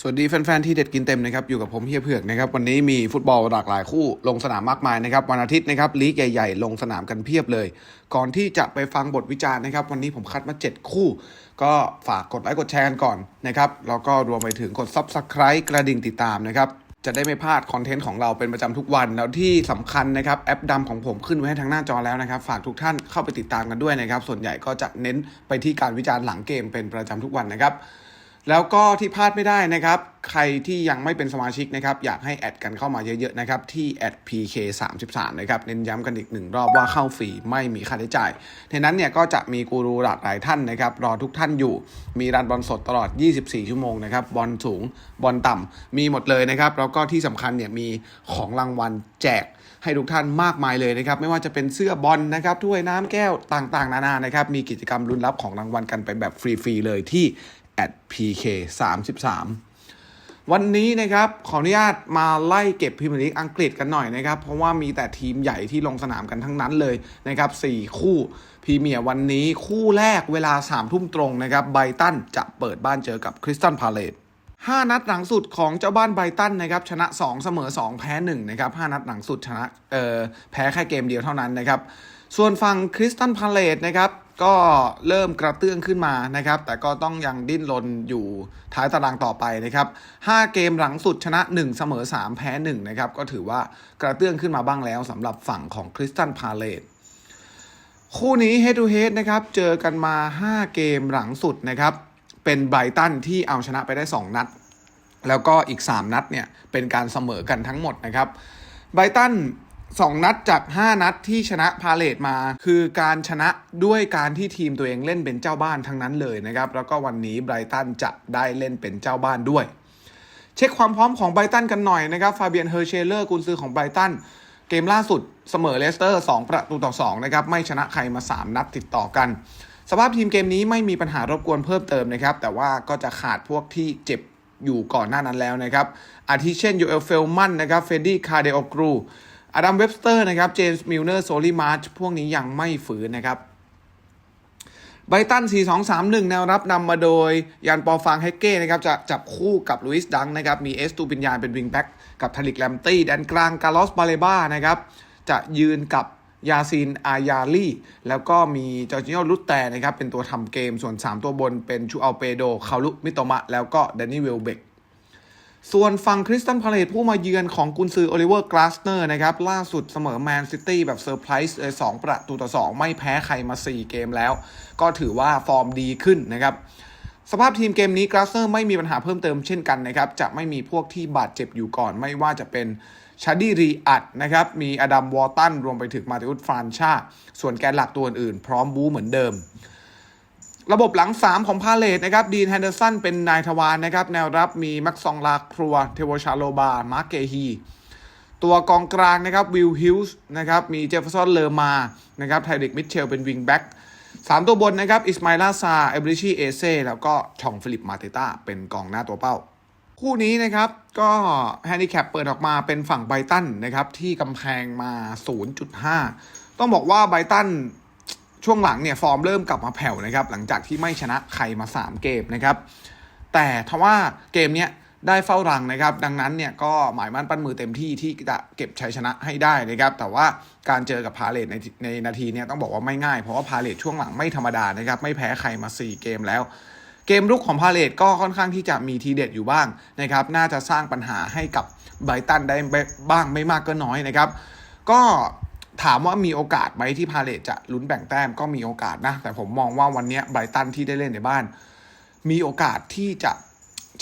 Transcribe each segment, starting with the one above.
สวัสดีแฟนๆที่เด็ดกินเต็มนะครับอยู่กับผมเฮียเผือกนะครับวันนี้มีฟุตบอลหลากหลายคู่ลงสนามมากมายนะครับวันอาทิตย์นะครับลีกใหญ่ๆ ลงสนามกันเพียบเลย ก่อนที่จะไปฟังบทวิจารณ์นะครับ วันนี้ผมคัดมา 7 คู่ ก็ฝากกดไลค์กดแชร์กันก่อนนะครับแล้วก็รวมไปถึงกด Subscribe กระดิ่งติดตามนะครับจะได้ไม่พลาดคอนเทนต์ของเราเป็นประจำทุกวัน แล้วที่สำคัญนะครับแอปดำของผมขึ้นไว้ให้ทางหน้าจอแล้วนะครับ ฝากทุกท่านเข้าไปติดตามกันด้วยนะครับส่วนใหญ่ก็จะเน้นไปที่การวิจารณ์หลังเกมเป็นประจำทุกวันนะครับ แล้วก็ที่พลาดไม่ได้นะครับ ใครที่ยังไม่เป็นสมาชิกนะครับ อยากให้แอดกันเข้ามาเยอะๆนะครับ ที่แอด pk33 นะครับ เน้นย้ำกันอีกหนึ่งรอบว่าเข้าฟรีไม่มีค่าใช้จ่ายในนั้นเนี่ยก็จะมีกูรูหลากหลายท่านนะครับ รอทุกท่านอยู่ มีรันบอลสดตลอด 24 ชั่วโมงนะครับ บอลสูง บอลต่ำ มีหมดเลยนะครับ แล้วก็ที่สำคัญเนี่ยมีของรางวัลแจกให้ทุกท่านมากมายเลยนะครับ ไม่ว่าจะเป็นเสื้อบอลนะครับถ้วยน้ำแก้วต่างๆ นานานะครับ มีกิจกรรมลุ้นรับของรางวัลกันไปแบบฟรี ๆ เลยที่ @pk 3 3วันนี้นะครับขออนุญาตมาไล่เก็บพรีเมียร์ลีกอังกฤษกันหน่อยนะครับ เพราะว่ามีแต่ทีมใหญ่ที่ลงสนามกันทั้งนั้นเลยนะครับ4คู่พรีเมียร์วันนี้คู่แรกเวลา3ทุ่มตรงนะครับไบตันจะเปิดบ้านเจอกับคริสตันพาเลต5 นัดหลังสุดของเจ้าบ้านไบตันนะครับชนะ 2 เสมอ 2 แพ้1นะครับ5นัดหลังสุดชนะเออแพ้แค่เกมเดียวเท่านั้นนะครับส่วนฝั่งคริสตันพาเลตนะครับ ก็เริ่มกระเตื้องขึ้นมานะครับ แต่ก็ต้องยังดิ้นรนอยู่ท้ายตารางต่อไปนะครับ5เกมหลังสุดชนะ 1 เสมอ 3 แพ้ 1 นะครับ ก็ถือว่ากระเตื้องขึ้นมาบ้างแล้วสำหรับฝั่งของคริสตันพาเลตคู่นี้ head to head นะครับ เจอกันมา 5 เกมหลังสุดนะครับ เป็นไบรตันที่เอาชนะไปได้ 2 นัด แล้วก็อีก 3 นัดเนี่ยเป็นการเสมอกันทั้งหมดนะครับไบรตัน 2 นัดจาก 5 นัดที่ชนะพาเลตมา คือการชนะด้วยการที่ทีมตัวเองเล่นเป็นเจ้าบ้านทั้งนั้นเลยนะครับ แล้วก็วันนี้ไบรตันจะได้เล่นเป็นเจ้าบ้านด้วย เช็คความพร้อมของไบรตันกันหน่อยนะครับฟาเบียนเฮอร์เชเลอร์กุนซือของไบรตันเกมล่าสุดเสมอเลสเตอร์ 2 ประตูต่อ2นะครับไม่ชนะใครมา 3 นัดติดต่อกัน สภาพทีมเกมนี้ไม่มีปัญหารบกวนเพิ่มเติมนะครับ แต่ว่าก็จะขาดพวกที่เจ็บอยู่ก่อนหน้านั้นแล้วนะครับอาทิเช่นยูเอลเฟลมันนะครับเฟดดี้คาเดโอกรู อดัมเว็บสเตอร์นะครับ เจมส์มิลเนอร์โซลีมาร์ชพวกนี้ยังไม่ฝืนนะครับไบตัน 4-2-3-1 แนวรับนำมาโดยยานปอฟางเฮกเก้นะครับจะจับคู่กับลุยส์ดังนะครับ มีเอสตูปินยานเป็นวิงแบ็กกับทาริกแลมตี้แดนกลาง กาลอสบาเลบ้านะครับ จะยืนกับยาซินอายาลีแล้วก็มีจอร์จิโอลุตแต่นะครับ เป็นตัวทำเกมส่วน 3 ตัวบนเป็นชูอัลเปโดคาลุมิโตมะ แล้วก็แดนนี่เวลเบก ส่วนฝั่งคริสตันพาเลตผู้มาเยือนของกุนซือโอลิเวอร์กลาสเนอร์นะครับ ล่าสุดเสมอแมนซิตี้แบบเซอร์ไพรส์เลย2ประตูต่อ 2 ไม่แพ้ใครมา 4 เกมแล้ว ก็ถือว่าฟอร์มดีขึ้นนะครับ สภาพทีมเกมนี้กราสเนอร์ไม่มีปัญหาเพิ่มเติมเช่นกันนะครับ จะไม่มีพวกที่บาดเจ็บอยู่ก่อน ไม่ว่าจะเป็นชาดีรีอัดนะครับ มีอดัมวอลตันรวมไปถึงมาติอุสฟรานชา ส่วนแกนหลักตัวอื่นพร้อมบูเหมือนเดิม ระบบหลัง 3 ของพาเลตนะครับดีนแฮนเดอร์สันเป็นนายทวารนะครับ แนวรับมีแม็กซองลาครัว เทโวชาโลบา มาร์เกฮี ตัวกองกลางนะครับวิลฮิลส์นะครับมีเจฟเฟอร์สันเลอร์มานะครับไทริกมิทเชลเป็นวิงแบ็กสามตัวบนนะครับอิสมาอิลาซาเอบริชีเอเซ่แล้วก็ชองฟิลิปมาเตต้าเป็นกองหน้าตัวเป้า คู่นี้นะครับก็แฮนดิแคปเปิดออกมาเป็นฝั่งไบตันนะครับที่กำแพงมา 0.5 ต้องบอกว่าไบตัน ช่วงหลังเนี่ยฟอร์มเริ่มกลับมาแผ่วนะครับหลังจากที่ไม่ชนะใครมา 3 เกมนะครับแต่ทว่าเกมเนี้ยได้เฝ้ารังนะครับ ดังนั้นเนี่ยก็หมายมั่นปั้นมือเต็มที่ที่จะเก็บชัยชนะให้ได้นะครับ แต่ว่าการเจอกับพาเลตในในนาทีเนี้ยต้องบอกว่าไม่ง่ายเพราะว่าพาเลตช่วงหลังไม่ธรรมดานะครับ ไม่แพ้ใครมา 4 เกมแล้ว เกมรุกของพาเลตก็ค่อนข้างที่จะมีทีเด็ดอยู่บ้างนะครับ น่าจะสร้างปัญหาให้กับไบตันได้บ้างไม่มากก็น้อยนะครับ ก็ ถามว่ามีโอกาสไหมที่พาเลตจะลุ้นแบ่งแต้มก็มีโอกาสนะ แต่ผมมองว่าวันนี้ไบรตันที่ได้เล่นในบ้าน มีโอกาสที่จะ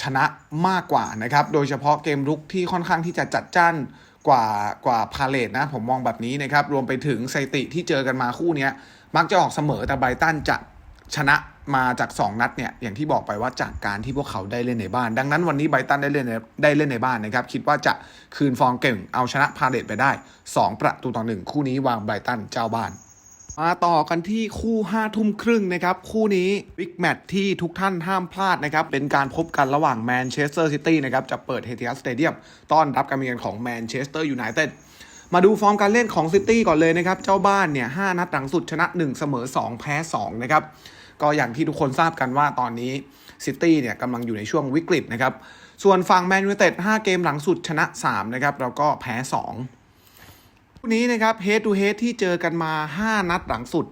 ชนะมากกว่านะครับ โดยเฉพาะเกมรุกที่ค่อนข้างที่จะจัดจ้านกว่ากว่าพาเลตนะ ผมมองแบบนี้นะครับ รวมไปถึงสถิติที่เจอกันมาคู่นี้มักจะออกเสมอแต่ไบรตันจะชนะ มาจาก 2 นัดเนี่ยอย่างที่บอกไปว่าจากการที่พวกเขาได้เล่นในบ้าน ดังนั้นวันนี้ไบตันได้เล่นในได้เล่นในบ้านนะครับ คิดว่าจะคืนฟอร์มเก่งเอาชนะพาเลตไปได้ 2 ประตูต่อหนึ่งคู่นี้วางไบตันเจ้าบ้าน มาต่อกันที่คู่5ทุ่มครึ่งนะครับ คู่นี้บิ๊กแมตที่ทุกท่านห้ามพลาดนะครับ เป็นการพบกันระหว่างแมนเชสเตอร์ซิตี้นะครับจะเปิดเฮติ a สเตเดียมต้อนรับการมาเยือนของแมนเชสเตอร์ยูไนเต็ดมาดูฟอร์มการเล่นของซิตี้ก่อนเลยนะครับ เจ้าบ้านเนี่ย5นัดหลังสุดชนะ 1 เสมอ 2 แพ้2นะครับ ก็อย่างที่ทุกคนทราบกันว่าตอนนี้ซิตี้เนี่ยกำลังอยู่ในช่วงวิกฤตนะครับ ส่วนฝั่งแมนยูเต็ด5เกมหลังสุดชนะ 3 นะครับ แล้วก็แพ้ 2 คู่นี้นะครับ head to head ที่เจอกันมา 5 นัดหลังสุด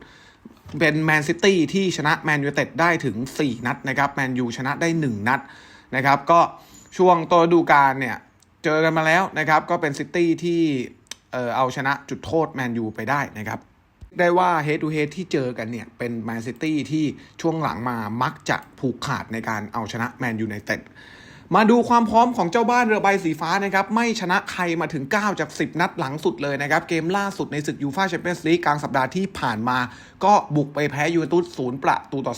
เป็นแมนซิตี้ที่ชนะแมนยูเต็ดได้ถึง 4 นัดนะครับแมนยูชนะได้ 1 นัดนะครับ ก็ช่วงต้นฤดูกาลเนี่ยเจอกันมาแล้วนะครับ ก็เป็นซิตี้ที่เออเอาชนะจุดโทษแมนยูไปได้นะครับ ได้ว่า head to head ที่เจอกันเนี่ย เป็นแมนซิตี้ที่ช่วงหลังมามักจะผูกขาดในการเอาชนะแมนยู i นเต็ดมาดูความพร้อมของเจ้าบ้านเรือใบสีฟ้านะครับ ไม่ชนะใครมาถึง 9 จาก 10 นัดหลังสุดเลยนะครับ เกมล่าสุดในศึกยูฟาแชมเปี้ยนส์ลีกกลางสัปดาห์ที่ผ่านมา ก็บุกไปแพ้ยูเวนตุสศูนย์ประตูต่อ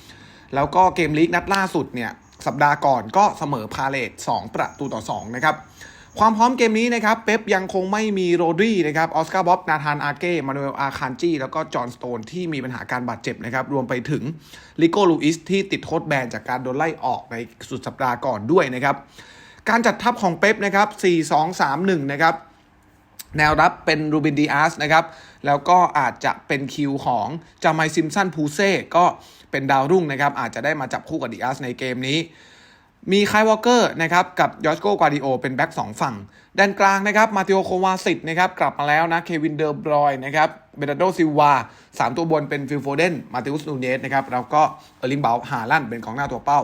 2 แล้วก็เกมลีกนัดล่าสุดเนี่ย สัปดาห์ก่อนก็เสมอพาเลต2ประตูต่อ 2 นะครับ ความพร้อมเกมนี้นะครับเป๊ปยังคงไม่มีโรดรีนะครับออสการ์บ๊อบนาธานอาเก้มานูเอลอาคานจีแล้วก็จอห์นสโตนที่มีปัญหาการบาดเจ็บนะครับ รวมไปถึงลิโกลูอิสที่ติดโทษแบนจากการโดนไล่ออกในสุดสัปดาห์ก่อนด้วยนะครับ การจัดทัพของเป๊ปนะครับ 4-2-3-1 นะครับ แนวรับเป็นรูบินดีอาสนะครับ แล้วก็อาจจะเป็นคิวของจามายซิมสันพูเซ่ก็เป็นดาวรุ่งนะครับ อาจจะได้มาจับคู่กับดีอาสในเกมนี้ มีไคายวอลเกอร์นะครับกับยอสโกกวาดิโอเป็นแบ็กสองฝั่ง ด้านกลางนะครับมาติโอโควาสิตนะครับกลับมาแล้วนะเควินเดอร์บรอยนะครับเบรนโดซิวาสามตัวบนเป็นฟิลโฟเดนมาติอุสนูเนสนะครับแล้วก็เออร์ลิงเบลฮาลันเป็นของหน้าตัวเป้า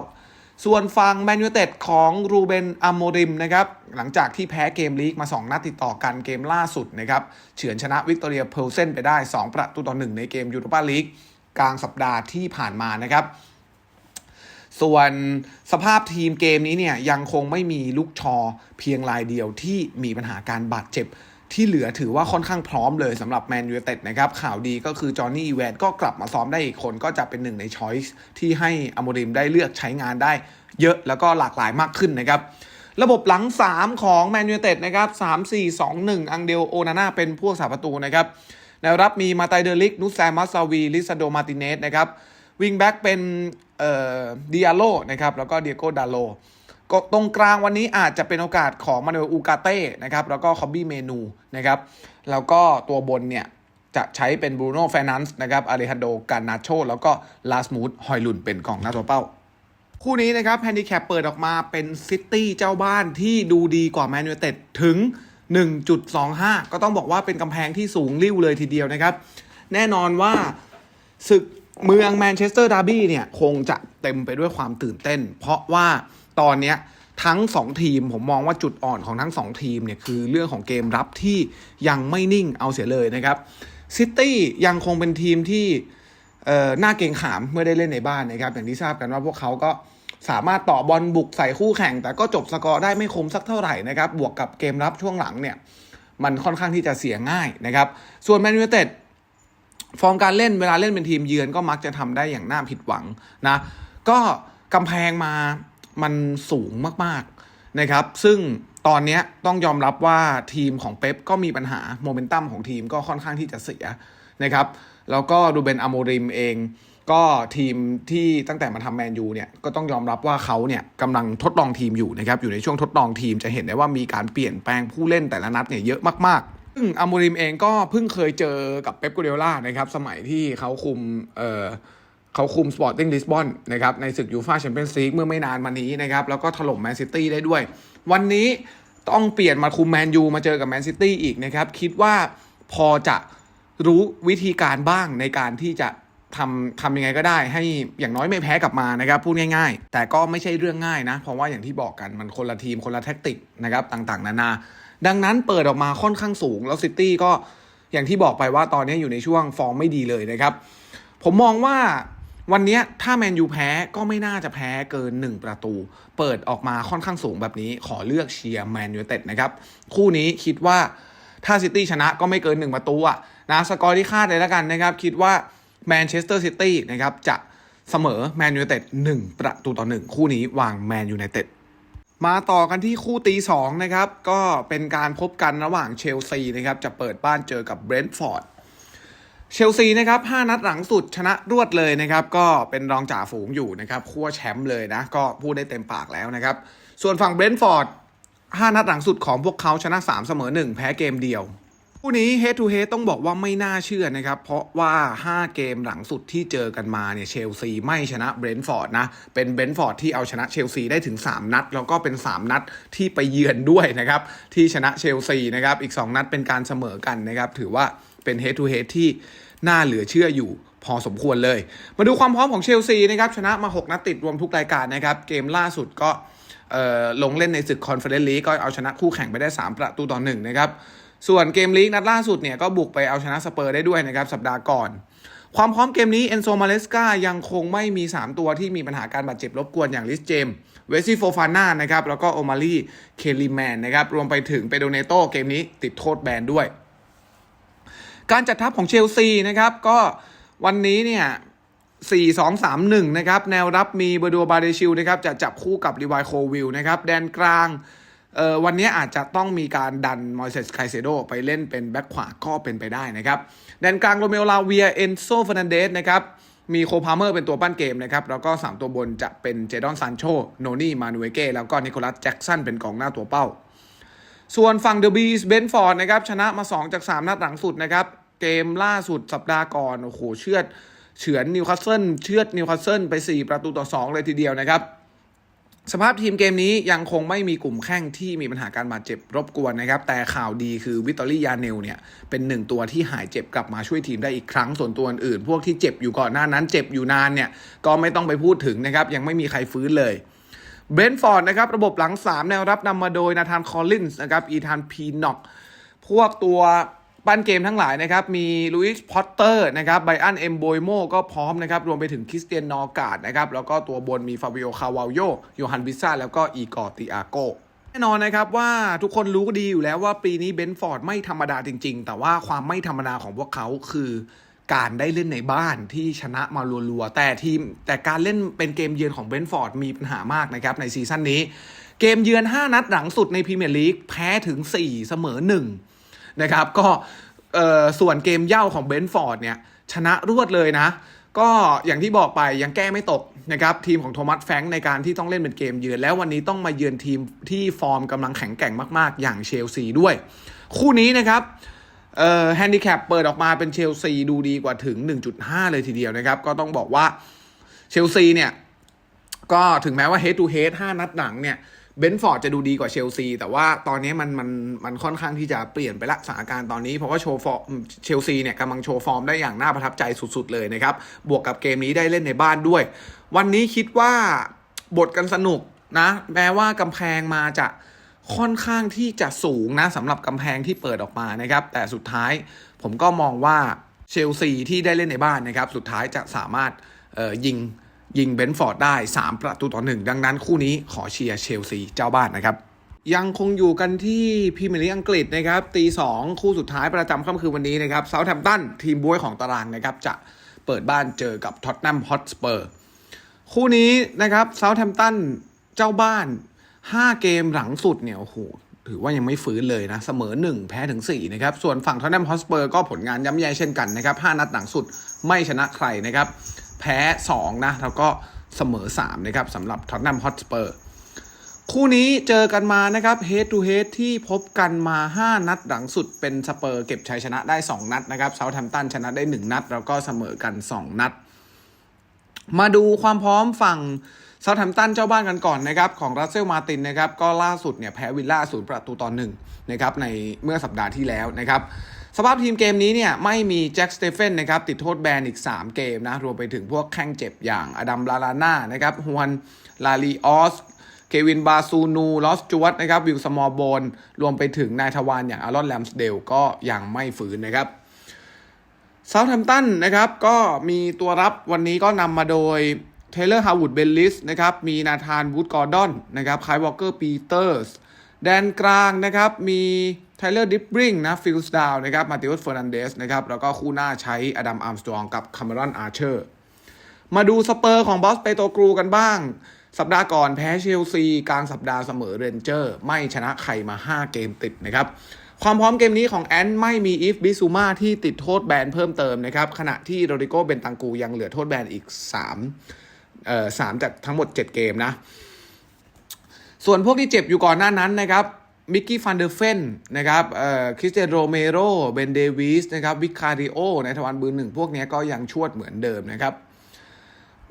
ส่วนฝั่งแมนยูเต็ดของรูเบนอัมโมริมนะครับหลังจากที่แพ้เกมลีกมา 2 นัดติดต่อกันเกมล่าสุดนะครับเฉือนชนะวิกตอเรียเพลเซนไปได้ 2 ประตูต่อ1ในเกมยูโรปาลีกกลางสัปดาห์ที่ผ่านมานะครับ ส่วนสภาพทีมเกมนี้เนี่ยยังคงไม่มีลูกชอเพียงรายเดียวที่มีปัญหาการบาดเจ็บ ที่เหลือถือว่าค่อนข้างพร้อมเลยสำหรับแมนยูเต็ดนะครับ ข่าวดีก็คือจอห์นนี่อีแวนก็กลับมาซ้อมได้อีกคนก็จะเป็นหนึ่งในช้อยส์ที่ให้อโมริมได้เลือกใช้งานได้เยอะแล้วก็หลากหลายมากขึ้นนะครับระบบหลัง 3 ของแมนยูเต็ดนะครับ3 4 2 1 อังเดลโอนาน่าเป็นผู้สาประตูนะครับแนวรับมีมาไตเดลิก นุสแซมัสซาวี ลิซาโดมาติเนสนะครับวิงแบ็กเป็น เอ่อดิอาโลนะครับแล้วก็เดียโกดาโลก็ตรงกลางวันนี้อาจจะเป็นโอกาสของมานูเอลอูกาเต้นะครับแล้วก็คอบบี้เมนูนะครับแล้วก็ตัวบนเนี่ยจะใช้เป็นบรูโน่แฟนันส์นะครับอาริฮันโดกานาโชแล้วก็ลาสมูดฮอยลุนเป็นกองหน้าตัวเป้า คู่นี้นะครับแฮนดิแคปเปิดออกมาเป็นซิตี้เจ้าบ้านที่ดูดีกว่าแมนยูเต็ดถึง 1.25 ก็ต้องบอกว่าเป็นกำแพงที่สูงริ้วเลยทีเดียวนะครับ แน่นอนว่าศึก เมืองแมนเชสเตอร์ดาร์บี้เนี่ยคงจะเต็มไปด้วยความตื่นเต้น เพราะว่าตอนเนี้ยทั้ง 2 ทีมผมมองว่าจุดอ่อนของทั้ง 2 ทีมเนี่ยคือเรื่องของเกมรับที่ยังไม่นิ่งเอาเสียเลยนะครับซิตี้ยังคงเป็นทีมที่เอ่อหน้าเกงขามเมื่อได้เล่นในบ้านนะครับอย่างที่ทราบกันว่าพวกเขาก็สามารถต่อบอลบุกใส่คู่แข่ง แต่ก็จบสกอร์ได้ไม่คมสักเท่าไหร่นะครับบวกกับเกมรับช่วงหลังเนี่ยมันค่อนข้างที่จะเสียง่ายนะครับส่วนแมนยูเต็ด ฟอร์มการเล่นเวลาเล่นเป็นทีมเยือนก็มักจะทำได้อย่างน่าผิดหวังนะ ก็กำแพงมามันสูงมากๆนะครับ ซึ่งตอนเนี้ยต้องยอมรับว่าทีมของเป๊ปก็มีปัญหาโมเมนตัมของทีมก็ค่อนข้างที่จะเสียนะครับ แล้วก็ดูเบนอโมริมเอง ก็ทีมที่ตั้งแต่มาทำแมนยูเนี่ยก็ต้องยอมรับว่าเขาเนี่ยกำลังทดลองทีมอยู่นะครับ อยู่ในช่วงทดลองทีมจะเห็นได้ว่ามีการเปลี่ยนแปลงผู้เล่นแต่ละนัดเนี่ยเยอะมากๆ ซึ่งอโมริมเองก็เพิ่งเคยเจอกับเป๊ปกูเดล่านะครับสมัยที่เขาคุมเอ่อเขาคุมสปอร์ติ้งลิสบอนนะครับในศึกยูฟาแชมเปี้ยนส์ลีกเมื่อไม่นานมานี้นะครับแล้วก็ถล่มแมนซิตี้ได้ด้วย วันนี้ต้องเปลี่ยนมาคุมแมนยูมาเจอกับแมนซิตี้อีกนะครับคิดว่าพอจะรู้วิธีการบ้างในการที่จะทำทำยังไงก็ได้ให้อย่างน้อยไม่แพ้กลับมานะครับพูดง่าย ๆ แต่ก็ไม่ใช่เรื่องง่ายนะ เพราะว่าอย่างที่บอกกันมันคนละทีมคนละแท็กติกนะครับต่างๆ นานา ดังนั้นเปิดออกมาค่อนข้างสูง แล้วซิตี้ก็อย่างที่บอกไปว่าตอนนี้อยู่ในช่วงฟอร์มไม่ดีเลยนะครับ ผมมองว่าวันนี้ถ้าแมนยูแพ้ก็ไม่น่าจะแพ้เกิน 1 ประตู เปิดออกมาค่อนข้างสูงแบบนี้ ขอเลือกเชียร์แมนยูเต็ดนะครับ คู่นี้คิดว่าถ้าซิตี้ชนะก็ไม่เกิน 1 ประตูอะนะสกอร์ที่คาดเลยแล้วกันนะครับ คิดว่าแมนเชสเตอร์ซิตี้นะครับจะเสมอแมนยูเต็ด1ประตูต่อ 1 คู่นี้วางแมนยูไนเต็ด มาต่อกันที่คู่ตีสองนะครับ ก็เป็นการพบกันระหว่างเชลซีนะครับ จะเปิดบ้านเจอกับเบรนท์ฟอร์ดเชลซีนะครับ5นัดหลังสุดชนะรวดเลยนะครับ ก็เป็นรองจ่าฝูงอยู่นะครับคั่วแชมป์เลยนะ ก็พูดได้เต็มปากแล้วนะครับ ส่วนฝั่งเบรนท์ฟอร์ด5นัดหลังสุดของพวกเขาชนะ3เสมอ1แพ้เกมเดียว คู่นี้ head to head ต้องบอกว่าไม่น่าเชื่อนะครับ เพราะว่า 5 เกมหลังสุดที่เจอกันมาเนี่ยเชลซีไม่ชนะเบรนท์ฟอร์ดนะ เป็นเบรนท์ฟอร์ดที่เอาชนะเชลซีได้ถึง 3 นัด แล้วก็เป็น 3 นัดที่ไปเยือนด้วยนะครับ ที่ชนะเชลซีนะครับ อีก 2 นัดเป็นการเสมอกันนะครับ ถือว่าเป็น head to head ที่น่าเหลือเชื่ออยู่พอสมควรเลย มาดูความพร้อมของเชลซีนะครับชนะมา 6 นัดติดรวมทุกรายการนะครับเกมล่าสุดก็ลงเล่นในศึกคอนเฟอเรนซ์ลีกก็เอาชนะคู่แข่งไปได้ 3 ประตูต่อหนึ่งนะครับ ส่วนเกมลีกนัดล่าสุดเนี่ยก็บุกไปเอาชนะสเปอร์ได้ด้วยนะครับสัปดาห์ก่อน ความพร้อมเกมนี้เอนโซมาเลสกายังคงไม่มี 3 ตัวที่มีปัญหาการบาดเจ็บรบกวนอย่างลิสเจมเวซี่โฟฟาน่านะครับแล้วก็โอมารีเคลิแมนนะครับรวมไปถึงเปโดเนโตเกมนี้ติดโทษแบนด้วย การจัดทัพของเชลซีนะครับก็วันนี้เนี่ย4 2 3 1 นะครับ แนวรับมีเบอร์ดัวบาเดชิลนะครับ จะจับคู่กับรีวายโควิลนะครับ แดนกลาง เอ่อวันนี้อาจจะต้องมีการดันมอยเซสไคเซโดไปเล่นเป็นแบ็คขวาก็เป็นไปได้นะครับแดนกลางโรเมโอลาเวียเอนโซฟ r นันเดสนะครับมีโคพาเมอร์เป็นตัวปั้นเกมนะครับ แล้วก็ 3 ตัวบนจะเป็นเจดอนซานโช โนนี่ มานูเอเก้ แล้วก็นิโคลัสแจ็กสันเป็นกองหน้าตัวเป้า ส่วนฝั่งเดอะบีสเบนฟอร์ดนะครับ ชนะมา 2 จาก 3 นัดหลังสุดนะครับ เกมล่าสุดสัปดาห์ก่อน โอ้โห เชือด เฉือนนิวคาสเซิลเชือดนิวคาสเซิลไป 4 ประตูต่อ 2 เลยทีเดียวนะครับ สภาพทีมเกมนี้ยังคงไม่มีกลุ่มแข้งที่มีปัญหาการบาดเจ็บรบกวนนะครับ แต่ข่าวดีคือวิตตอรี่ยาเนลเนี่ย เป็นหนึ่งตัวที่หายเจ็บกลับมาช่วยทีมได้อีกครั้งส่วนตัวอื่น พวกที่เจ็บอยู่ก่อนหน้านั้นเจ็บอยู่นานเนี่ย ก็ไม่ต้องไปพูดถึงนะครับ ยังไม่มีใครฟื้นเลยเบนท์ฟอร์ดนะครับระบบหลัง 3 แนวรับนำมาโดยนาธานคอลลินส์นะครับอีธานพีน็อกพวกตัว ปั้นเกมทั้งหลายนะครับ มีลุยส์พอตเตอร์นะครับไบอันเอมโบยโมก็พร้อมนะครับ รวมไปถึงคริสเตียนนอการ์ดนะครับ แล้วก็ตัวบนมีฟาบิโอคาวาโยโยฮันบิซ่าแล้วก็อีกอร์ติอาโกแน่นอนนะครับว่าทุกคนรู้ดีอยู่แล้วว่าปีนี้เบนฟอร์ดไม่ธรรมดาจริง ๆ แต่ว่าความไม่ธรรมดาของพวกเขาคือการได้เล่นในบ้านที่ชนะมารัวๆ แต่ทีมแต่การเล่นเป็นเกมเยือนของเบนฟอร์ดมีปัญหามากนะครับในซีซั่นนี้ เกมเยือน 5 นัดหลังสุดในพรีเมียร์ลีกแพ้ถึง 4 เสมอ 1 นะครับก็ส่วนเกมเย่าของเบนฟอร์ดเนี่ยชนะรวดเลยนะ ก็อย่างที่บอกไปยังแก้ไม่ตกนะครับทีมของโทมัสแฟงในการที่ต้องเล่นเป็นเกมเยือน แล้ววันนี้ต้องมาเยือนทีมที่ฟอร์มกำลังแข็งแกร่งมาก ๆ อย่างเชลซีด้วย คู่นี้นะครับแฮนดิแคปเปิดออกมาเป็นเชลซีดูดีกว่าถึง 1.5 เลยทีเดียวนะครับ ก็ต้องบอกว่าเชลซีเนี่ยก็ถึงแม้ว่า head to head 5 นัดหลังเนี่ย เบนฟอร์ดจะดูดีกว่าเชลซี แต่ว่าตอนนี้มันมันมันค่อนข้างที่จะเปลี่ยนไปละสถานการณ์ตอนนี้ เพราะว่าโชว์ฟอร์มเชลซีเนี่ยกำลังโชว์ฟอร์มได้อย่างน่าประทับใจสุด ๆ เลยนะครับ บวกกับเกมนี้ได้เล่นในบ้านด้วย วันนี้คิดว่าบทกันสนุกนะ แม้ว่ากำแพงมาจะค่อนข้างที่จะสูงนะสำหรับกำแพงที่เปิดออกมานะครับ แต่สุดท้ายผมก็มองว่าเชลซีที่ได้เล่นในบ้านนะครับ สุดท้ายจะสามารถเอ่อยิง ยิงเบนฟอร์ดได้ 3 ประตูต่อหนึ่งดังนั้นคู่นี้ขอเชียร์เชลซีเจ้าบ้านนะครับยังคงอยู่กันที่พรีเมียร์ลีกอังกฤษนะครับตีสองคู่สุดท้ายประจำค่ำคืนวันนี้นะครับเซาท์แฮมป์ตันทีมบวยของตารางนะครับจะเปิดบ้านเจอกับท็อตแนมฮอตสเปอร์คู่นี้นะครับเซาท์แฮมป์ตันเจ้าบ้าน 5 เกมหลังสุดเนี่ยโอ้โหถือว่ายังไม่ฟื้นเลยนะเสมอ 1 แพ้ถึง4นะครับส่วนฝั่งท็อตแนมฮอตสเปอร์ก็ผลงานย่ำแย่เช่นกันนะครับ5นัดหลังสุดไม่ชนะใครนะครับ แพ้ 2 นะ แล้วก็เสมอ 3 นะครับสำหรับท็อตแนมฮอตสเปอร์คู่นี้เจอกันมานะครับ head to head ที่พบกันมา 5 นัดหลังสุดเป็นสเปอร์เก็บชัยชนะได้ 2 นัดนะครับเซาท์แฮมป์ตันชนะได้ 1 นัด แล้วก็เสมอกัน 2 นัด มาดูความพร้อมฝั่งเซาท์แฮมป์ตันเจ้าบ้านกันก่อนนะครับของรัสเซลมาตินนะครับก็ล่าสุดเนี่ยแพ้วิลล่าศูนย์ประตูต่อหนึ่งนะครับในเมื่อสัปดาห์ที่แล้วนะครับ สภาพทีมเกมนี้เนี่ยไม่มีแจ็คสเตเฟนนะครับติดโทษแบนอีก 3 เกมนะรวมไปถึงพวกแข้งเจ็บอย่างอดัมลาลาน่านะครับฮวนลาลีออสเควินบาซูนู ลอสจวตนะครับวิลสมอร์โบนรวมไปถึงนายทวารอย่างอารอนแลมสเดลก็ยังไม่ฝืนนะครับเซาท์แฮมตันนะครับก็มีตัวรับวันนี้ก็นำมาโดยเทเลอร์ฮาว o ดเบลลิสนะครับมีนาธานวูดกอร์ดอนนะครับคายวอลเกอร์ปีเตอร์สแดนกลางนะครับมี ไทเลอร์ดิบริงนะฟิลส์ดาวนะครับมาติอุสเฟอร์นันเดสนะครับแล้วก็คู่หน้าใช้อดัมอาร์มสตรองกับคาเมรอนอาร์เชอร์มาดูสเปอร์ของบอสเปโตกรูกันบ้าง สัปดาห์ก่อนแพ้เชลซี กลางสัปดาห์เสมอเรนเจอร์ ไม่ชนะใครมา 5 เกมติดนะครับความพร้อมเกมนี้ของแอนไม่มีอีฟบิซูมาที่ติดโทษแบนเพิ่มเติมนะครับขณะที่โรดิโกเบนตังกูยังเหลือโทษแบนอีก3เอ่อสามจากทั้งหมด 7 เกมนะ ส่วนพวกที่เจ็บอยู่ก่อนหน้านั้นนะครับ มิกกี้ฟันเดอร์เฟนนะครับเอ่อคริสเตียนโรเมโรเบนเดวิสนะครับวิคาริโอในทวันบืนหนึ่งพวกนี้ก็ยังชวดเหมือนเดิมนะครับ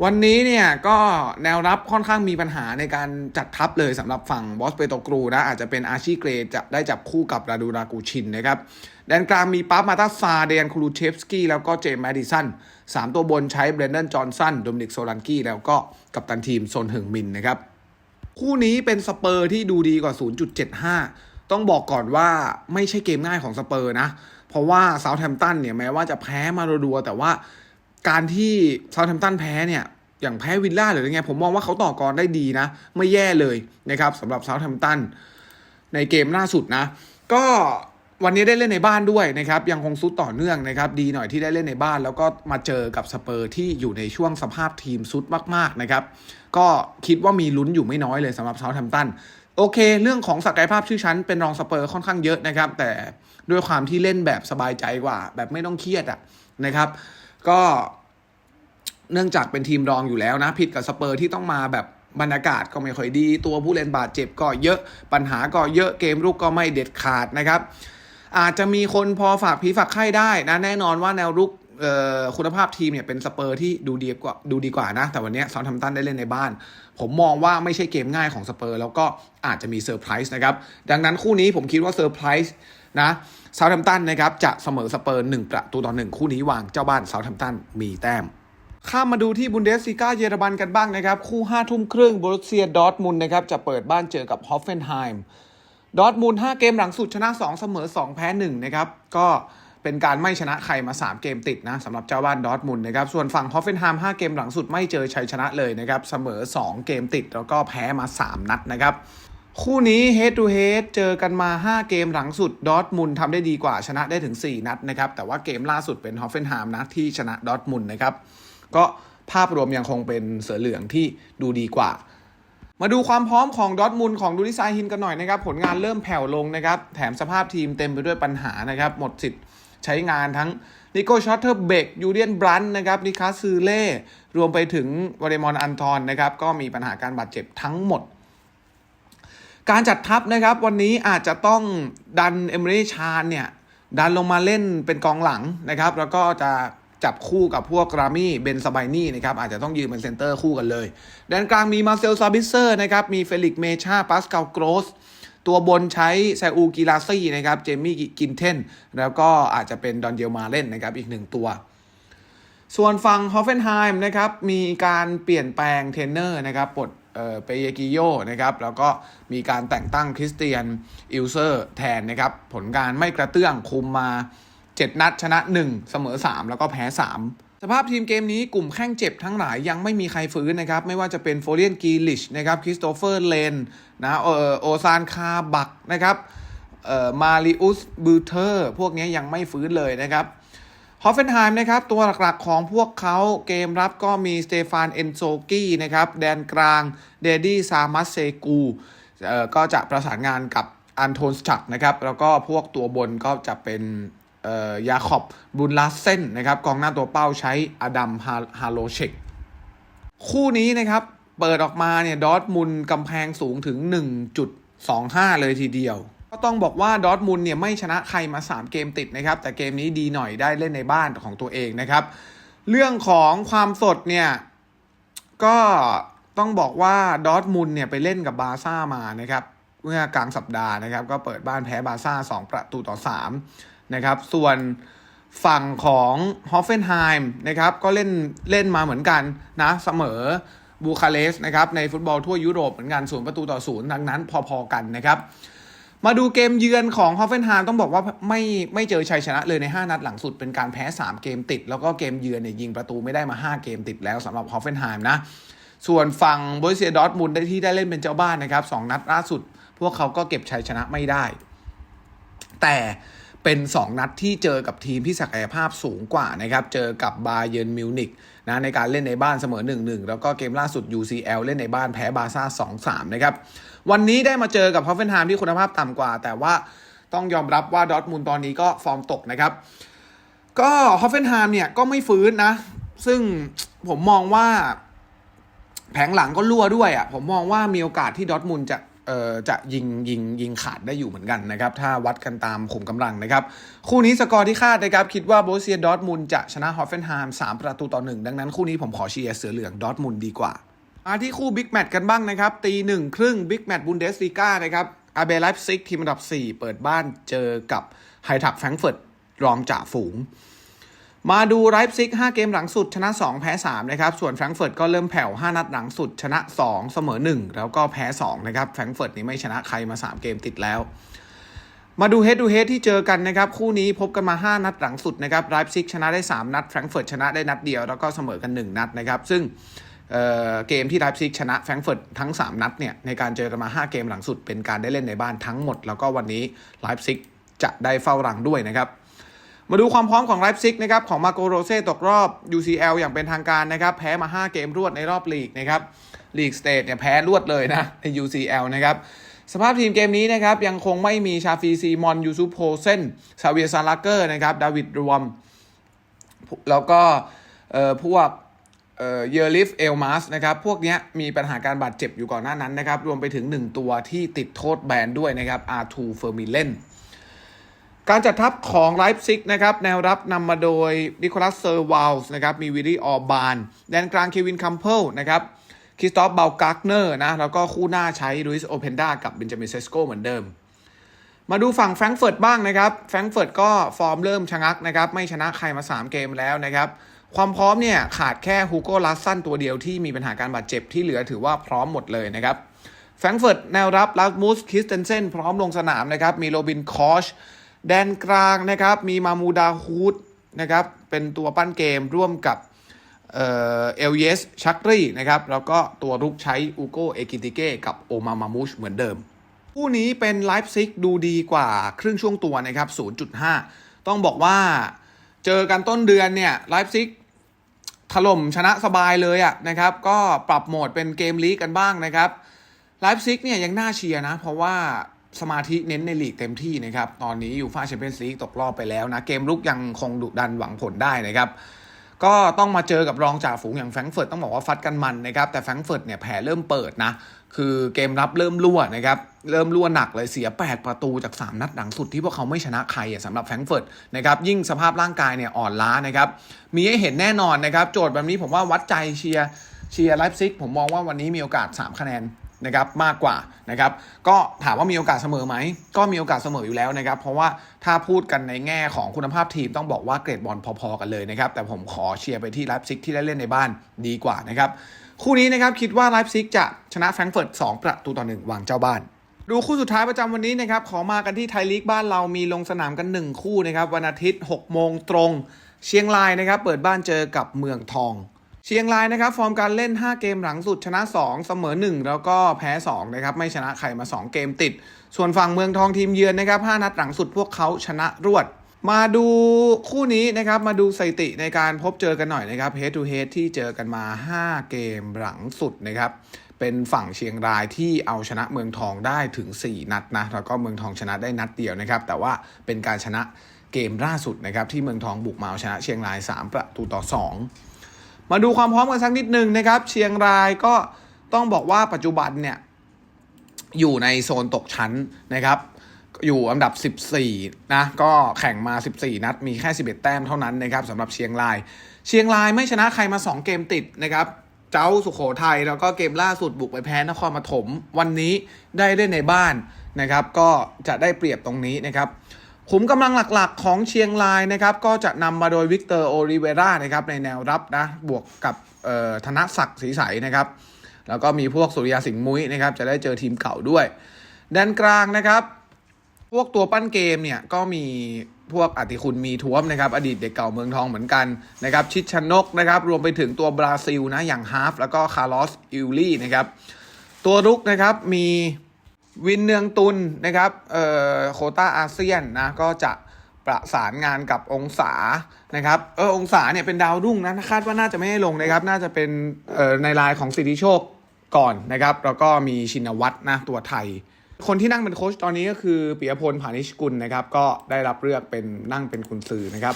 วันนี้เนี่ยก็แนวรับค่อนข้างมีปัญหาในการจัดทัพเลยสำหรับฝั่งบอสเปโตกรูนะอาจจะเป็นอาชีเกรจะได้จับคู่กับราดูรากูชินนะครับแดนกลางมีปั๊บมาตาซาเดนคลูเชฟสกี้แล้วก็เจมส์แมดิสันสามตัวบนใช้เบรนเดนจอห์นสันโดมินิกโซลันกี้แล้วก็กัปตันทีมโซนหึงมินนะครับ คู่นี้เป็นสเปอร์ที่ดูดีกว่า 0.75 ต้องบอกก่อนว่าไม่ใช่เกมง่ายของสเปอร์นะ เพราะว่าเซาท์แฮมป์ตันเนี่ยแม้ว่าจะแพ้มาดัวแต่ว่าการที่เซาท์แฮมป์ตันแพ้เนี่ยอย่างแพ้วิลล่าหรืออะไรเงี้ยผมมองว่าเขาต่อกรได้ดีนะ ไม่แย่เลยนะครับสำหรับเซาท์แฮมป์ตันในเกมล่าสุดนะ ก็ วันนี้ได้เล่นในบ้านด้วยนะครับยังคงซุดต่อเนื่องนะครับดีหน่อยที่ได้เล่นในบ้าน แล้วก็มาเจอกับสเปอร์ที่อยู่ในช่วงสภาพทีมซุดมากๆนะครับก็คิดว่ามีลุ้นอยู่ไม่น้อยเลยสำหรับเซาท์แฮมป์ตันโอเค เรื่องของศักยภาพชื่อชั้นเป็นรองสเปอร์ค่อนข้างเยอะนะครับ แต่ด้วยความที่เล่นแบบสบายใจกว่า แบบไม่ต้องเครียดอะนะครับ ก็เนื่องจากเป็นทีมรองอยู่แล้วนะ ผิดกับสเปอร์ที่ต้องมาแบบบรรยากาศก็ไม่ค่อยดี ตัวผู้เล่นบาดเจ็บก็เยอะปัญหาก็เยอะเกมรุกก็ไม่เด็ดขาดนะครับ อาจจะมีคนพอฝากผีฝากไข้ได้นะแน่นอนว่าแนวรุกคุณภาพทีมเนี่ยเป็นสเปอร์ที่ดูดีกว่าดูดีกว่านะ แต่วันนี้ซอนทัมตันได้เล่นในบ้าน ผมมองว่าไม่ใช่เกมง่ายของสเปอร์แล้วก็อาจจะมีเซอร์ไพรส์นะครับ ดังนั้นคู่นี้ผมคิดว่าเซอร์ไพรส์นะเซาท์แฮมตันนะครับจะเสมอสเปอร์หนึ่งประตูต่อหนึ่งคู่นี้วางเจ้าบ้านเซาท์แฮมตันมีแต้มข้ามมาดูที่บุนเดสซีกาเยอรมันกันบ้างนะครับ คู่5ทุ่มครึ่งบรุเซียดอร์ทมุนนะครับจะเปิดบ้านเจอกับฮอฟเฟนไฮม์ ดอทมูล5เกมหลังสุดชนะ 2 เสมอ 2 แพ้ 1 นะครับ ก็เป็นการไม่ชนะใครมา 3 เกมติดนะสำหรับเจ้าบ้านดอทมุลนะครับ ส่วนฝั่งฮอฟเฟนไฮม์5เกมหลังสุดไม่เจอชัยชนะเลยนะครับ เสมอ 2 เกมติด แล้วก็แพ้มา 3 นัดนะครับ คู่นี้ head to head เจอกันมา 5 เกมหลังสุดดอทมุลทำได้ดีกว่าชนะได้ถึง 4 นัดนะครับ แต่ว่าเกมล่าสุดเป็นฮอฟเฟนไฮม์นะที่ชนะดอทมุลนะครับก็ภาพรวมยังคงเป็นเสือเหลืองที่ดูดีกว่า มาดูความพร้อมของดอทมุลของดูริซายฮินกันหน่อยนะครับ ผลงานเริ่มแผ่วลงนะครับ แถมสภาพทีมเต็มไปด้วยปัญหานะครับ หมดสิทธิ์ใช้งานทั้งนิโกชอตเทอร์เบกยูเดียนบรันนะครับนิคาซือเล่ รวมไปถึงวาเรมอนอันทอนนะครับ ก็มีปัญหาการบาดเจ็บทั้งหมด การจัดทัพนะครับวันนี้อาจจะต้องดันเอม r รชานเนี่ย ดันลงมาเล่นเป็นกองหลังนะครับ แล้วก็จะ จับคู่กับพวกรามี่เบนสบายนี่นะครับอาจจะต้องยืนเป็นเซนเตอร์คู่กันเลยแดนกลางมีมาเซลซาบิเซอร์นะครับมีเฟลิกเมชาปาสกาลโกรสตัวบนใช้แซอูกิลาซี่นะครับเจมี่กินเทนแล้วก็อาจจะเป็นดอนเยลมาเล่นนะครับอีกหนึ่งตัว ส่วนฝั่งฮอฟเฟนไฮม์นะครับมีการเปลี่ยนแปลงเทรนเนอร์นะครับปลดเออเปเยกิโยนะครับแล้วก็มีการแต่งตั้งคริสเตียนอิลเซอร์แทนนะครับผลการไม่กระเตื้องคุมมา 7 นัด ชนะ 1 เสมอ 3 แล้วก็แพ้ 3 สภาพทีมเกมนี้กลุ่มแข้งเจ็บทั้งหลายยังไม่มีใครฟื้นนะครับ ไม่ว่าจะเป็นโฟเลียนกีลิชนะครับคริสโตเฟอร์เลนนะเออโอซานคาบักนะครับเอ่อมาริอุสบูเทอร์ พวกนี้ยังไม่ฟื้นเลยนะครับฮอฟเฟนไฮม์นะครับ ตัวหลักๆของพวกเขาเกมรับก็มีสเตฟานเอนโซกี้นะครับแดนกลางเดดี้ซามัสเซกูก็จะประสานงานกับอันโทนสชักนะครับ แล้วก็พวกตัวบนก็จะเป็น ยาขอบบุนลาเซนนะครับกองหน้าตัวเป้าใช้อดัมฮาโลเชกคู่นี้นะครับเปิดออกมาเนี่ยดอทมุนกำแพงสูงถึง 1.25 เลยทีเดียว ก็ต้องบอกว่าดอทมุนเนี่ยไม่ชนะใครมา 3 เกมติดนะครับ แต่เกมนี้ดีหน่อยได้เล่นในบ้านของตัวเองนะครับ เรื่องของความสดเนี่ย ก็ต้องบอกว่าดอทมุนเนี่ยไปเล่นกับบาซ่ามานะครับ เมื่อกลางสัปดาห์นะครับ ก็เปิดบ้านแพ้บาซ่า2 ประตูต่อ 3 นะครับ ส่วนฝั่งของฮอฟเฟนไฮม์นะครับก็เล่นเล่นมาเหมือนกันนะเสมอบูคาเรสต์นะครับในฟุตบอลทั่วยุโรปเหมือนกันศูนย์ประตูต่อศูนย์ดังนั้นพอๆกันนะครับ มาดูเกมเยือนของฮอฟเฟนไฮม์ต้องบอกว่าไม่ไม่เจอชัยชนะเลยใน 5 นัดหลังสุดเป็นการแพ้ 3 เกมติด แล้วก็เกมเยือนเนี่ยยิงประตูไม่ได้มา 5 เกมติดแล้วสำหรับฮอฟเฟนไฮม์นะส่วนฝั่งบริเซียดอทมุนได้ที่ได้เล่นเป็นเจ้าบ้านนะครับสองนัดล่าสุด พวกเขาก็เก็บชัยชนะไม่ได้ แต่ เป็น 2 นัดที่เจอกับทีมที่ศักยภาพสูงกว่านะครับ เจอกับบาเยิร์นมิวนิกนะในการเล่นในบ้านเสมอ 1-1 แล้วก็เกมล่าสุด UCL เล่นในบ้านแพ้บาซ่า 2-3 นะครับ วันนี้ได้มาเจอกับฮอฟเฟนไฮม์ที่คุณภาพต่ำกว่า แต่ว่าต้องยอมรับว่าดอทมุนตอนนี้ก็ฟอร์มตกนะครับ ก็ฮอฟเฟนไฮม์เนี่ยก็ไม่ฟื้นนะ ซึ่งผมมองว่าแผงหลังก็รั่วด้วยอะ่ะผมมองว่ามีโอกาสที่ดอทมุนจะ จะยิงยิงยิงขาดได้อยู่เหมือนกันนะครับ ถ้าวัดกันตามขุมกำลังนะครับ คู่นี้สกอร์ที่คาดนะครับ คิดว่าโบเซียดอทมุนจะชนะฮอฟเฟนไฮม์3ประตูต่อหนึ่งดังนั้นคู่นี้ผมขอเชียร์เสือเหลืองดอทมุนดีกว่ามาที่คู่บิ๊กแมตช์กันบ้างนะครับ ตีหนึ่งครึ่งบิ๊กแมตช์บุนเดสลีกานะครับอาเบไลฟ์ซิกทีมอันดับ 4 เปิดบ้านเจอกับไฮทักแฟรงเฟิร์ตรองจ่าฝูง มาดูไลฟ์ซิก5เกมหลังสุดชนะ 2 แพ้ 3 นะครับ ส่วนแฟรงเฟิร์ตก็เริ่มแผ่ว 5 นัดหลังสุดชนะ 2 เสมอ 1 แล้วก็แพ้ 2 นะครับแฟรงเฟิร์ตนี่ไม่ชนะใครมา 3 เกมติดแล้ว มาดูเฮด o ูเฮดที่เจอกันนะครับ คู่นี้พบกันมา 5 นัดหลังสุดนะครับไลฟ์ซิกชนะได้ 3 นัดแฟรงเฟิร์ตชนะได้นัดเดียวแล้วก็เสมอกัน 1 นัดนะครับ ซึ่งเเกมที่ไลฟ์ซิกชนะแฟรงเฟิร์ตทั้ง 3 นัดเนี่ยในการเจอกันมา 5 เกมหลังสุดเป็นการได้เล่นในบ้านทั้งหมด แล้วก็วันนี้ไลฟ์ซิกจะได้เฝ้ารังด้วยนะครับ มาดูความพร้อมของไลฟ์ซิกนะครับของมาโกโรเซ่ตกรอบ UCL อย่างเป็นทางการนะครับ แพ้มา 5 เกมรวดในรอบลีกนะครับลีกสเตทเนี่ยแพ้รวดเลยนะใน UCL นะครับสภาพทีมเกมนี้นะครับยังคงไม่มีชาฟีซีมอนยูซุโพเซนซาเวียซาลาเกอร์นะครับดาวิดรวม แล้วก็เอ่อพวกเอ่อเยอริฟเอลมาสนะครับพวกเนี้ยมีปัญหาการบาดเจ็บอยู่ก่อนหน้านั้นนะครับ รวมไปถึง 1 ตัวที่ติดโทษแบนด้วยนะครับอาร์ทูเฟอร์มิเลน การจัดทัพของไลฟ์ซิกนะครับแนวรับนำมาโดยนิโคลัสเซอร์วาลส์นะครับมีวิลลี่ออบานแดนกลางเควินคัมเพิลนะครับคริสตอฟเบลกักเนอร์นะแล้วก็คู่หน้าใช้ลุยส์โอเพนดากับเบนจามินเซสโกเหมือนเดิม มาดูฝั่งแฟรงก์เฟิร์ตบ้างนะครับแฟรงก์เฟิร์ตก็ฟอร์มเริ่มชะงักนะครับไม่ชนะใครมา 3 เกมแล้วนะครับความพร้อมเนี่ยขาดแค่ฮูโก้ลัสซันตัวเดียวที่มีปัญหาการบาดเจ็บที่เหลือถือว่าพร้อมหมดเลยนะครับแฟรงก์เฟิร์ตแนวรับลาสมุสคิสเตนเซนพร้อมลงสนามนะครับมีโรบินคอช แดนกลางนะครับมีมามูดาฮูดนะครับเป็นตัวปั้นเกมร่วมกับเอลเยสชักรีนะครับแล้วก็ตัวรุกใช้อูโกเอกิติเก้กับโอมามามูชเหมือนเดิม คู่นี้เป็นไลฟ์ซิกดูดีกว่าครึ่งช่วงตัวนะครับ 0.5 ต้องบอกว่าเจอกันต้นเดือนเนี่ยไลฟ์ซิกถล่มชนะสบายเลยอะนะครับ ก็ปรับโหมดเป็นเกมลีกกันบ้างนะครับไลฟ์ซิกเนี่ยยังน่าเชียร์นะ เพราะว่า สมาธิเน้นในลีกเต็มที่นะครับ ตอนนี้อยู่ฟ้าแชมเปี้ยนส์ลีกตกรอบไปแล้วนะ เกมลุกยังคงดุดันหวังผลได้นะครับ ก็ต้องมาเจอกับรองจ่าฝูงอย่างแฟรงเฟิร์ตต้องบอกว่าฟัดกันมันนะครับ แต่แฟรงเฟิร์ตเนี่ยแผลเริ่มเปิดนะ คือเกมรับเริ่มรั่วนะครับ เริ่มรั่วหนักเลยเสีย 8 ประตูจาก 3 นัดหลังสุดที่พวกเขาไม่ชนะใครสำหรับแฟรงเฟิร์ตนะครับ ยิ่งสภาพร่างกายเนี่ยอ่อนล้านะครับ มีให้เห็นแน่นอนนะครับ โจทย์แบบนี้ผมว่าวัดใจเชียร์เชียร์ไลฟ์ซิกผมมองว่าวันนี้มีโอกาส 3 คะแนน นะครับมากกว่านะครับก็ถามว่ามีโอกาสเสมอไหม ก็มีโอกาสเสมออยู่แล้วนะครับ เพราะว่าถ้าพูดกันในแง่ของคุณภาพทีมต้องบอกว่าเกรดบอลพอๆกันเลยนะครับ แต่ผมขอเชียร์ไปที่ไลฟ์ซิกที่ได้เล่นในบ้านดีกว่านะครับ คู่นี้นะครับคิดว่าไลฟ์ซิกจะชนะแฟรงก์เฟิร์ต2ประตูต่อ1วางเจ้าบ้านดูคู่สุดท้ายประจำวันนี้นะครับ ขอมากันที่ไทยลีกบ้านเรามีลงสนามกัน 1 คู่นะครับ วันอาทิตย์6โมงตรง เชียงรายนะครับ เปิดบ้านเจอกับเมืองทอง เชียงรายนะครับฟอร์มการเล่น 5 เกมหลังสุดชนะ 2 เสมอ 1 แล้วก็แพ้2นะครับไม่ชนะใครมา 2 เกมติด ส่วนฝั่งเมืองทองทีมเยือนนะครับ5นัดหลังสุดพวกเขาชนะรวด มาดูคู่นี้นะครับมาดูสถิติในการพบเจอกันหน่อยนะครับ head to h e ที่เจอกันมา 5 เกมหลังสุดนะครับเป็นฝั่งเชียงรายที่เอาชนะเมืองทองได้ถึง 4 นัดนะแล้วก็เมืองทองชนะได้นัดเดียวนะครับแต่ว่าเป็นการชนะเกมล่าสุดนะครับที่เมืองทองบุกมาเอาชนะเชียงราย 3 ประตูต่อ 2 มาดูความพร้อมกันสักนิดหนึ่งนะครับ เชียงรายก็ต้องบอกว่าปัจจุบันเนี่ยอยู่ในโซนตกชั้นนะครับ อยู่อันดับ 14 นะ ก็แข่งมา 14 นัด มีแค่ 11 แต้มเท่านั้นนะครับสำหรับเชียงราย เชียงรายไม่ชนะใครมา 2 เกมติดนะครับ เจ้าสุโขทัยแล้วก็เกมล่าสุดบุกไปแพ้นครปฐมวันนี้ได้เล่นในบ้านนะครับ ก็จะได้เปรียบตรงนี้นะครับ ขุมกำลังหลักๆของเชียงรายนะครับ ก็จะนำมาโดยวิกเตอร์โอริเวรานะครับในแนวรับนะบวกกับธนศักดิ์ศรีใสนะครับ แล้วก็มีพวกสุริยาสิงห์มุ้ยนะครับ จะได้เจอทีมเก่าด้วยแดนกลางนะครับ พวกตัวปั้นเกมเนี่ยก็มีพวกอติคุณมีท้วมนะครับ อดีตเด็กเก่าเมืองทองเหมือนกันนะครับ ชิดชนกนะครับ รวมไปถึงตัวบราซิลนะอย่างฮาฟแล้วก็คาร์ลอสอิลลี่นะครับ ตัวรุกนะครับมี วินเนืองตุนนะครับเอ่อโคต้าอาเซียนนะก็จะประสานงานกับองศานะครับเออองศาเนี่ยเป็นดาวรุ่งนะคาดว่าน่าจะไม่ให้ลงนะครับ น่าจะเป็นเอ่อในลายของสิทธิโชคก่อนนะครับ แล้วก็มีชินวัตรนะตัวไทย คนที่นั่งเป็นโค้ชตอนนี้ก็คือปิยพลผานิชกุลนะครับ ก็ได้รับเลือกเป็นนั่งเป็นกุนซือนะครับ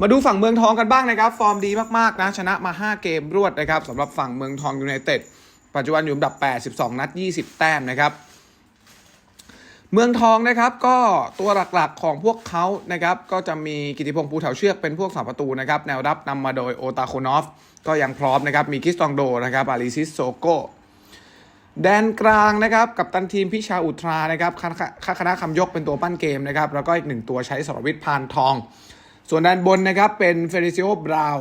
มาดูฝั่งเมืองทองกันบ้างนะครับ ฟอร์มดีมากๆนะชนะมา 5 เกมรวดนะครับสำหรับฝั่งเมืองทองยูไนเต็ดปัจจุบันอยู่อันดับ82นัด 20 แต้มนะครับ เมืองทองนะครับก็ตัวหลักๆของพวกเขานะครับก็จะมีกิติพงศ์ภูเถาเชือกเป็นพวกสาประตูนะครับแนวรับนำมาโดยโอตาโคนอฟ ก็ยังพร้อมนะครับมีคิสตองโดนะครับอาริซิสโซโกแดนกลางนะครับกับตันทีมพิชาอุทรานะครับคณะคณะคำยกเป็นตัวปั้นเกมนะครับแล้วก็อีกหนึ่งตัวใช้สรวิทย์พานทอง ส่วนด้านบนนะครับเป็นเฟริซิโอบราว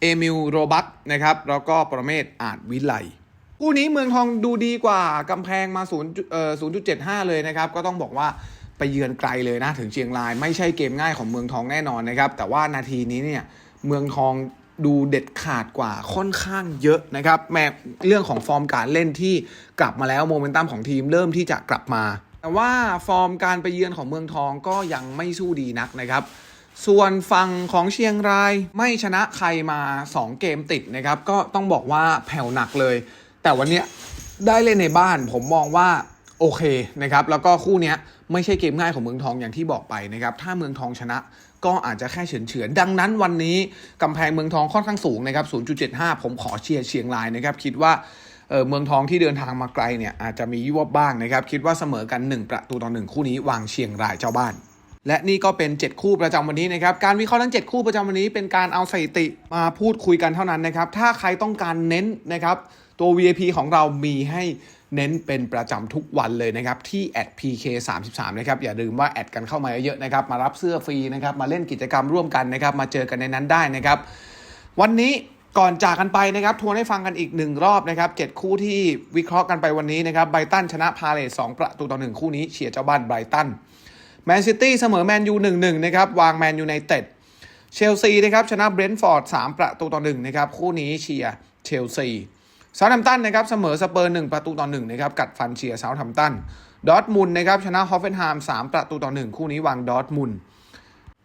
เอมิลโรบักนะครับแล้วก็ประเมศอาจวิไล คู่นี้เมืองทองดูดีกว่ากำแพงมา0เอ่อ0.75 เลยนะครับ ก็ต้องบอกว่าไปเยือนไกลเลยนะถึงเชียงรายไม่ใช่เกมง่ายของเมืองทองแน่นอนนะครับ แต่ว่านาทีนี้เนี่ยเมืองทองดูเด็ดขาดกว่าค่อนข้างเยอะนะครับ แม้เรื่องของฟอร์มการเล่นที่กลับมาแล้วโมเมนตัมของทีมเริ่มที่จะกลับมา แต่ว่าฟอร์มการไปเยือนของเมืองทองก็ยังไม่สู้ดีนักนะครับส่วนฝั่งของเชียงรายไม่ชนะใครมา 2 เกมติดนะครับ ก็ต้องบอกว่าแผ่วหนักเลย แต่วันนี้ได้เล่นในบ้านผมมองว่าโอเคนะครับแล้วก็คู่นี้ไม่ใช่เกมง่ายของเมืองทองอย่างที่บอกไปนะครับถ้าเมืองทองชนะก็อาจจะแค่เฉือนเฉือนๆดังนั้นวันนี้กำแพงเมืองทองค่อนข้างสูงนะครับ 0.75 ผมขอเชียร์เชียงรายนะครับ คิดว่าเมืองทองที่เดินทางมาไกลเนี่ยอาจจะมียวบบ้างนะครับ คิดว่าเสมอกัน 1 ประตูต่อหนึ่งคู่นี้วางเชียงรายเจ้าบ้าน และนี่ก็เป็น 7 คู่ประจำวันนี้นะครับ การวิเคราะห์ทั้ง 7 คู่ประจำวันนี้เป็นการเอาสถิติมาพูดคุยกันเท่านั้นนะครับ ถ้าใครต้องการเน้นนะครับ ตัว VIP ของเรามีให้เน้นเป็นประจำทุกวันเลยนะครับ ที่ @pk33 นะครับ อย่าลืมว่าแอดกันเข้ามาเยอะๆนะครับ มารับเสื้อฟรีนะครับ มาเล่นกิจกรรมร่วมกันนะครับ มาเจอกันในนั้นได้นะครับ วันนี้ก่อนจากกันไปนะครับทวนให้ฟังกันอีกหนึ่งรอบนะครับเจ็ดคู่ที่วิเคราะห์กันไปวันนี้นะครับไบรตันชนะพาเลสสองประตูต่อหนึ่งคู่นี้เชียร์เจ้าบ้านไบรตันแมนซิตี้เสมอแมนยูหนึ่งหนึ่งนะครับวางแมนยูในเต็ดเชลซีนะครับชนะเบรนท์ฟอร์ดสามประตูต่อหนึ่งนะครับคู่นี้เชียร์เชลซี เซาท์แฮมตันนะครับเสมอสเปอร์หนึ่งประตูต่อหนึ่งนะครับกัดฟันเชียร์เซาท์แฮมตันดอทมุนนะครับชนะฮอฟเฟนไฮม์สามประตูต่อหนึ่งคู่นี้วางดอทมุน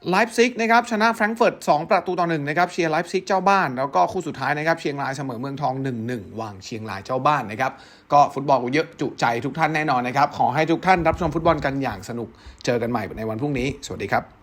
ไลฟ์ซิกนะครับชนะแฟรงก์เฟิร์ต2ประตูต่อ1นะครับเชียร์ไลฟ์ซิกเจ้าบ้าน แล้วก็คู่สุดท้ายนะครับเชียงรายเสมอเมืองทอง 1-1 วางเชียงรายเจ้าบ้านนะครับก็ฟุตบอลเยอะจุใจทุกท่านแน่นอนนะครับขอให้ทุกท่านรับชมฟุตบอลกันอย่างสนุกเจอกันใหม่ในวันพรุ่งนี้ สวัสดีครับ